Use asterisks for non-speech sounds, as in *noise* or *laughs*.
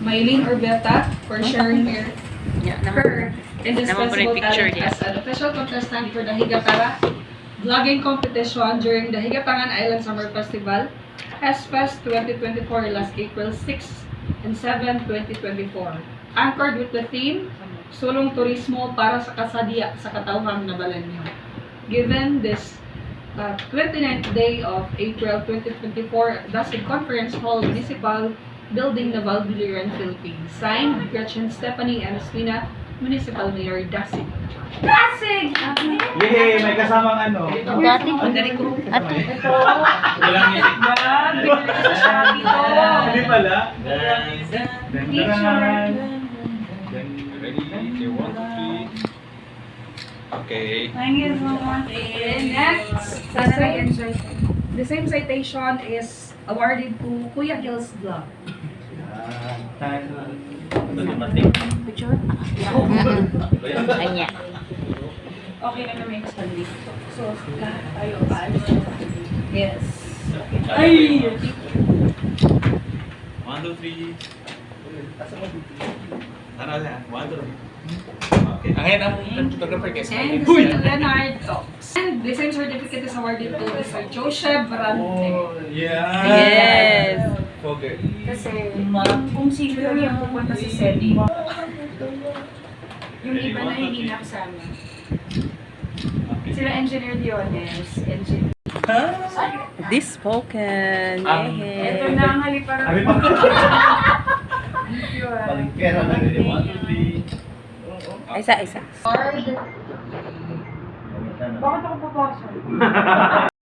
Maylene Orbeta for sharing her, Yeah, her Naman indispensable po yung picture talent niya. as an official contestant for the Higapara vlogging competition during the Higapangan Island Summer Festival, SFest 2024 last April 6 and 7, 2024. Anchored with the theme, Sulong Turismo para sa kasadya sa katawhang na balanyo. Given this uh, 29th day of April 2024 at Dasig Conference Hall Municipal Building, Naval Biliran, Philippines. Signed, Gretchen Stephanie and Espina, Municipal Mayor Dasig. Dasig! Yay! May kasamang ano. Ang dati ko. Ato. Walang music. Yan, binili ko sa Shopee to. Hindi pala. Okay. Thank you so much. Next, sana nag-enjoy. The same citation is awarded to Kuya Hills Vlog. Picture? Anya. Okay na naman yung study. So, lahat tayo paalis. Yes. Ay! One, two, three. Ano siya? One, two. Okay. Ang head ang photographer guys. And the St. Leonard Talks. And the same certificate is awarded to Sir Joseph Brante. Yeah. Yes. Okay. Kasi, kung sino yung pupunta sa SETI, yung iba na hindi nakasama. Sila Engineer Diones, Engineer. This spoken. Ang- Ito na ang haliparang. *laughs* Kami pa. Yun. Pera na rin. One, two, three. Isa, isa. Bakit ako papasok? *laughs*